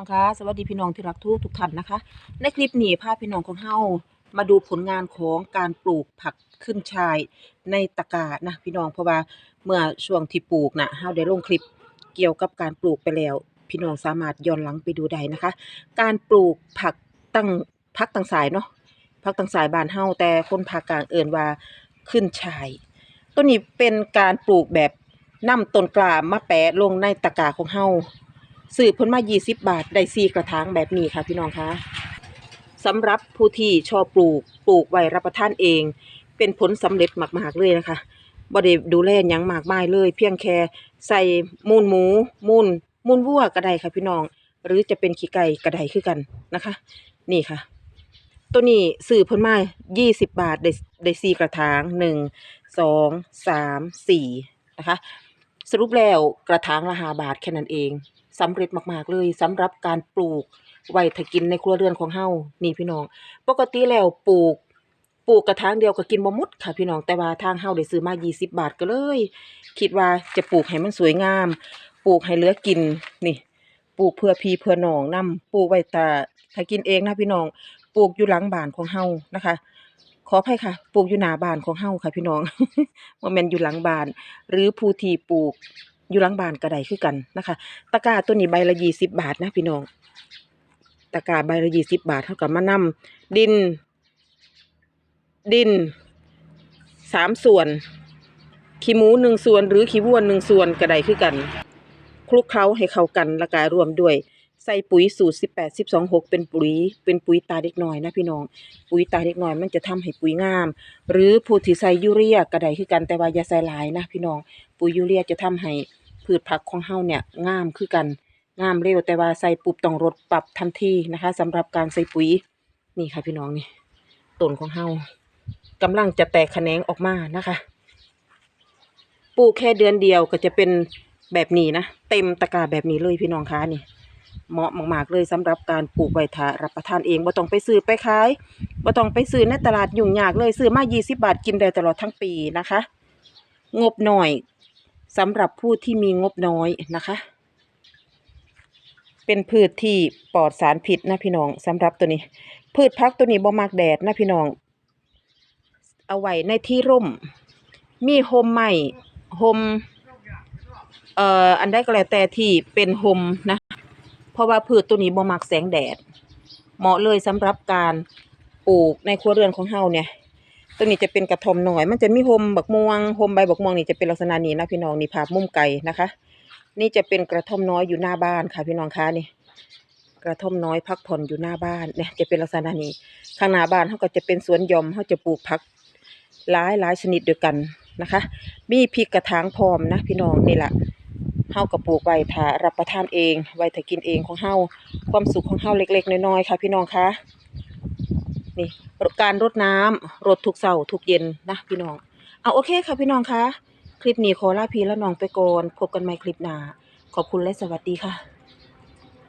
นะคะสวัสดีพี่น้องที่รักทุกทุกท่านนะคะ ในคลิปนี้พาพี่น้องของเฮามาดูผลงานของการปลูกผักขึ้นชายในตะกร้านะพี่น้องเพราะว่าเมื่อช่วงที่ปลูกนะเฮาได้ลงคลิปเกี่ยวกับการปลูกไปแล้ว พี่น้องสามารถย้อนหลังไปดูได้นะคะ การปลูกผักตั้งผักตั้งสายเนาะผักตั้งสายบานเฮาแต่คนภาคกลางเอิ่นว่าขึ้นชายต้นนี้เป็นการปลูกแบบนำต้นกล้ามาแปะลงในตะกร้าของเฮา ซื้อเพิ่นมา 20 บาท ได้4กระถางแบบนี้ค่ะพี่น้องคะสำหรับผู้ที่ชอบปลูก ปลูกไว้รับประทานเอง เป็นผลสำเร็จมากๆเลยนะคะบ่ได้ดูแลหยังมากมายเลย เพียงแค่ใส่มูลหมู มูลมูลวัวก็ได้ค่ะพี่น้อง หรือจะเป็นขี้ไก่ก็ได้คือกันนะคะ นี่ค่ะ ตัวนี้ซื้อเพิ่นมา20 บาท ได้ได้4กระถาง 1 2 3 4 นะคะ สรุปแล้วกระถางละ5บาทแค่นั้นเอง สำเร็จมากๆเลยสำหรับการปลูกไว้ถ้ากินในครัวเรือนของเฮานี่พี่น้อง ปกติแล้วปลูกปลูกกระถางเดียวก็กินบ่หมดค่ะพี่น้องแต่ว่าทางเฮาได้ซื้อมา 20 บาทก็เลย คิดว่าจะปลูกให้มันสวยงาม ปลูกให้เหลือกินนี่ ปลูกเพื่อพี่เพื่อน้องนํปลูกไว้แต่ถ้ากินเองนะพี่น้อง ปลูกอยู่หลังบ้านของเฮานะคะขออภัยค่ะ ปลูกอยู่หน้าบ้านของเฮาค่ะพี่น้องบ่แม่นอยู่หลังบ้าน หรือผู้ที่ปลูก อยู่หลังบ้านก็ได้คือกันนะคะ ตะกร้าตัวนี้ใบละยี่สิบบาทนะพี่น้อง ตะกร้าใบละยี่สิบบาทเท่ากับมานำดิน ดินสามส่วน ขี้หมูหนึ่งส่วน หรือขี้วัวหนึ่งส่วนก็ได้คือกัน คลุกเคล้าให้เข้ากันละการวมด้วยใส่ปุ๋ยสูตรสิบแปดสิบสองหกเป็นปุ๋ย เป็นปุ๋ยตาเด็กน้อยนะพี่น้อง ปุ๋ยตาเด็กน้อยมันจะทำให้ปุ๋ยงาม หรือผู้ที่ใส่ยูเรียก็ได้คือกันแต่ว่าอย่าใส่หลายนะพี่น้อง ปุ๋ยยูเรียจะทำให้ พืชผักของเฮาเนี่ยงามคือกันงามเร็วแต่ว่าใส่ปุบต้องรดปรับทันทีนะคะสำหรับการใส่ปุ๋ยนี่ค่ะพี่น้องนี่ต้นของเฮากำลังจะแตกแขนงออกมานะคะปลูกแค่เดือนเดียวก็จะเป็นแบบนี้นะเต็มตะกร้าแบบนี้เลยพี่น้องคะนี่เหมาะมากๆเลยสำหรับการปลูกไว้ทารับประทานเองบ่ต้องไปซื้อไปขายบ่ต้องไปซื้อในตลาดยุ่งยากเลยซื้อมา 20 บาทกินได้ตลอดทั้งปีนะคะ งบหน่อย สำหรับผู้ที่มีงบน้อยนะคะ เป็นพืชที่ปลอดสารพิษนะพี่น้องสำหรับตัวนี้ พืชพักตัวนี้บ่มักแดดนะพี่น้อง เอาไว้ในที่ร่ม มีโฮมใหม่โฮมเอ่ออันใดก็แล้วแต่ที่เป็นโฮมนะ เพราะว่าพืชตัวนี้บ่มักแสงแดด เหมาะเลยสำหรับการปลูกในครัวเรือนของเฮาเนี่ย ตัวนี้จะเป็นกระท่อมหน่อย มันจะมีโฮมบักม่วงโฮมใบบักม่วงนี่จะเป็นลักษณะนี้นะพี่น้องนี่ภาพมุมไกลนะคะ นี่จะเป็นกระท่อมน้อยอยู่หน้าบ้านค่ะ พี่น้องคะนี่ กระท่อมน้อยพักผ่อนอยู่หน้าบ้านเนี่ยจะเป็นลักษณะนี้ ข้างหน้าบ้านเขาก็จะเป็นสวนยอมเขาจะปลูกผักหลายหลายชนิดเดียกันนะคะ มีพริกกระถางพร้อมนะพี่น้องนี่แหละเฮาก็ปลูกไว้ถ้ารับประทานเอง ไว้ถ้ากินเองของเฮาความสุขของเฮาเล็ก ๆ น้อยๆค่ะ พี่น้องคะ นี่การรดน้ำรดทุกเช้าทุกเย็นนะพี่น้องเอาโอเคค่ะพี่น้องคะคลิปนี้ขอลาพี่และน้องไปก่อนพบกันใหม่คลิปหน้าขอบคุณและสวัสดีค่ะ